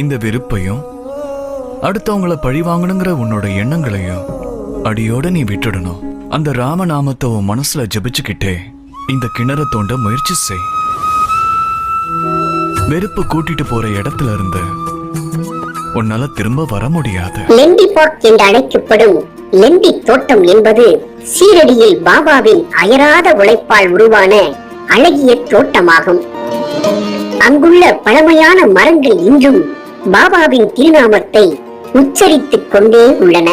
இந்த வெறுப்பையும் அடுத்தவங்களை பழி வாங்கணுங்கிற உன்னோட எண்ணங்களையும் அடியோட நீ விட்டுடணும். அந்த ராமநாமத்தை உன் மனசுல ஜபிச்சுக்கிட்டே இந்த கிணற தோண்ட முயற்சி செய். வெறுப்பு கூட்டிட்டு போற இடத்துல இருந்து உன்னால திரும்ப வர முடியாது. லெண்டி பார்க் என்று அழைக்கப்படும் லெண்டி தோட்டம் என்பது சீரடியில் பாபாவின் அயராத உழைப்பால் உருவான அழகிய தோட்டமாகும். அங்குள்ள பழமையான மரங்கள் இன்றும் பாபாவின் திருநாமத்தை உச்சரித்துக் கொண்டே உள்ளன.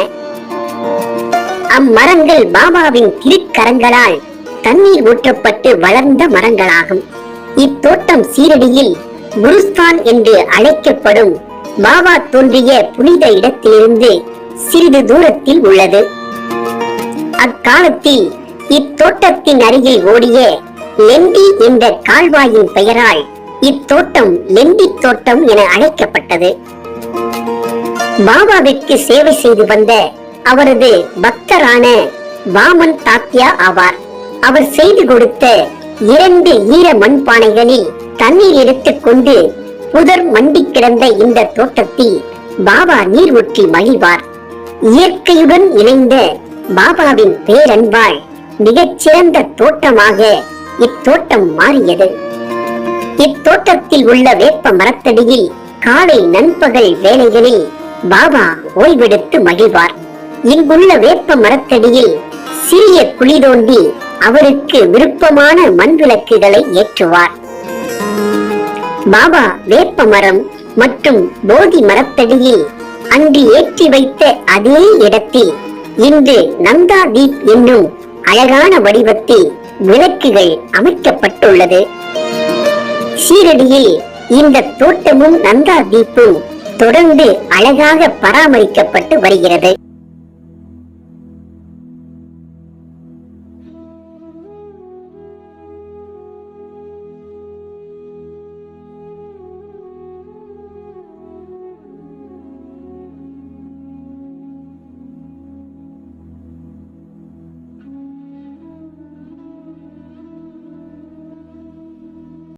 அம்மரங்கள் பாபாவின் திருக்கரங்களால் தண்ணீர் ஊற்றப்பட்டு வளர்ந்த மரங்களாகும். இத்தோட்டம் சீரடியில் குருஸ்தான் என்று அழைக்கப்படும் பாபா தோன்றிய புனித இடத்திலிருந்து சிறிது தூரத்தில் உள்ளது. அக்காலத்தில் இத்தோட்டத்தின் அருகில் ஓடிய லெண்டி என்ற கால்வாயின் பெயரால் இத்தோட்டம் லெண்டி தோட்டம் என அழைக்கப்பட்டது. பாபாவிற்கு சேவை செய்து வந்த அவரது பக்தரான வாமன் தாத்தியா ஆவார். அவர் செய்து கொடுத்த இரண்டு ஈர மண்பானைகளில் தண்ணீர் எடுத்துக் கொண்டு புதர் மண்டி கிடந்த இந்த தோட்டத்தில் பாபா நீர் ஊற்றி மகிழ்வார். இயற்கையுடன் இணைந்த பாபாவின் பேரன்பால் மிகச்சிறந்த தோட்டமாக இத்தோட்டம் மாறியது. இத்தோட்டத்தில் உள்ள வேப்ப மரத்தடியில் காலை நண்பகல் வேலைகளில் பாபா ஓய்வெடுத்து மகிழ்வார். இங்குள்ள வேப்ப மரத்தடியில் சிறிய குழி தோண்டி அவருக்கு விருப்பமான மண் விளக்குகளை ஏற்றுவார். பாபா வேப்ப மரம் மற்றும் போதி மரத்தடியில் அங்கு ஏற்றி வைத்த அதே இடத்தில் இன்று நந்தா தீப் என்னும் அழகான வடிவத்தில் விளக்குகள் அமைக்கப்பட்டுள்ளது. சீரடியில் இந்த தோட்டமும் நந்தா தீப்பும் தொடர்ந்து அழகாக பராமரிக்கப்பட்டு வருகிறது.